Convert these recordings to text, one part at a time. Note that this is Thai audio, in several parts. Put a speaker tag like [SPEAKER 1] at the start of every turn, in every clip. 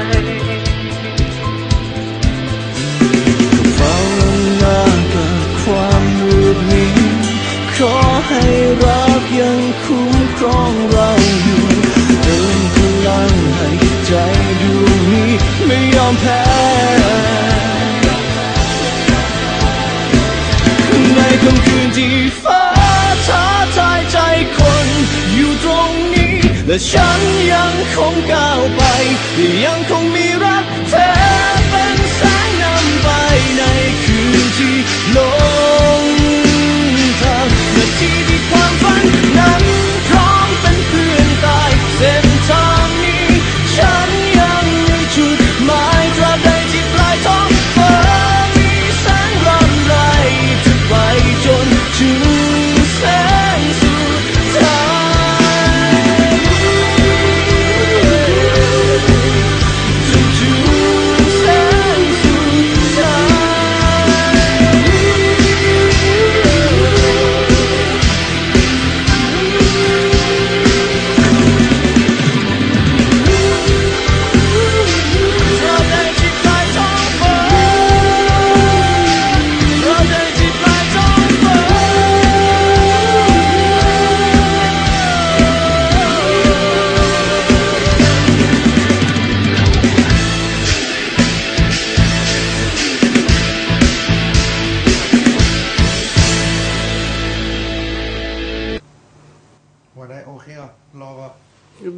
[SPEAKER 1] ก็เฝ้าหน้ากับความมืดมิดขอให้รักยังคุ้มครองเราอยู่เติมพลังให้ใจดวงนี้ไม่ยอมแพ้ นี้และฉันยัง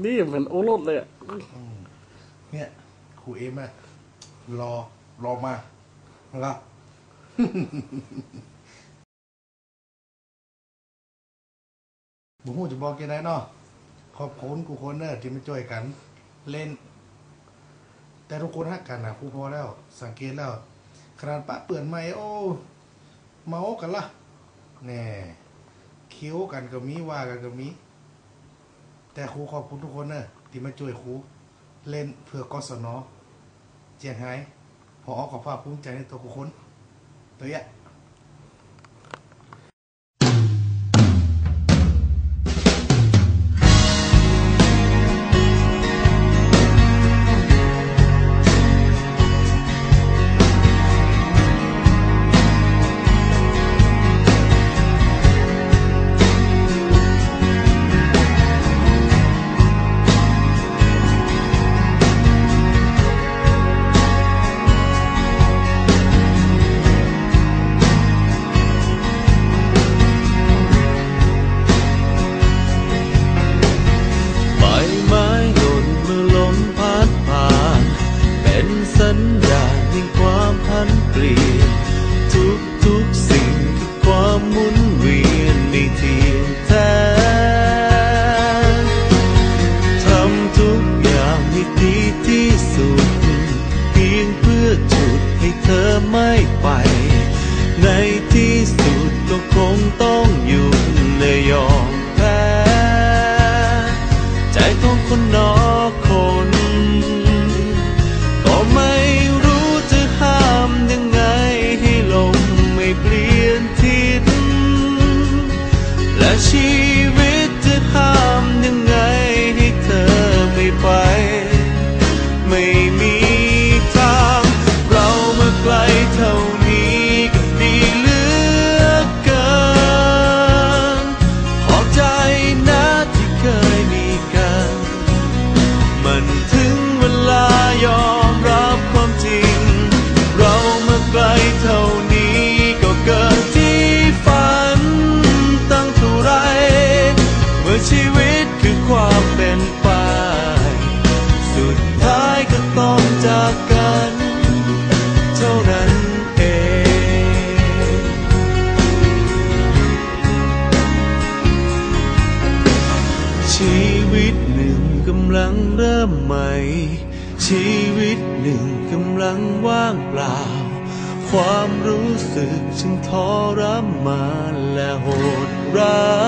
[SPEAKER 1] นี่เหมือน
[SPEAKER 2] โอร
[SPEAKER 3] สเลยอะ
[SPEAKER 2] เนี่ยครูเอ็มอะรอรอมาแล้วบุหูจะบอกยังไงเนาะขอบคุณกูคนเนอที่มาช่วยกัน เล่น แต่ทุกคนฮักกันนะครูพอแล้ว สังเกตแล้วขนาดปะเปื่อนไม่โอ้เมากันละแน่เคี้ยวกันก็มีว่ากันก็มี แต่ครูขอบคุณทุกคนเนอะที่มาช่วยครูเล่นเพื่อกศนเจียงไฮ้พอขอภาคภูมิใจในตัวครูคนตัวเนี้ย
[SPEAKER 1] เพื่อจุดให้เธอไม่ไป ในที่สุดก็คงต้อง
[SPEAKER 2] ไหม่ ชีวิตหนึ่งกำลังว่างเปล่า ความรู้สึกจึงทรมานและโหดร้า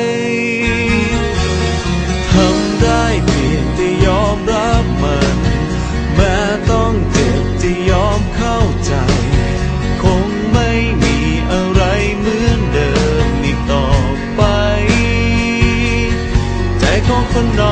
[SPEAKER 2] ยทำได้เพียงแต่ยอมรับมัน แม้ต้องเจ็บจะยอมเข้าใจ คงไม่มีอะไรเหมือนเดิมอีกต่อไป ใจของคนน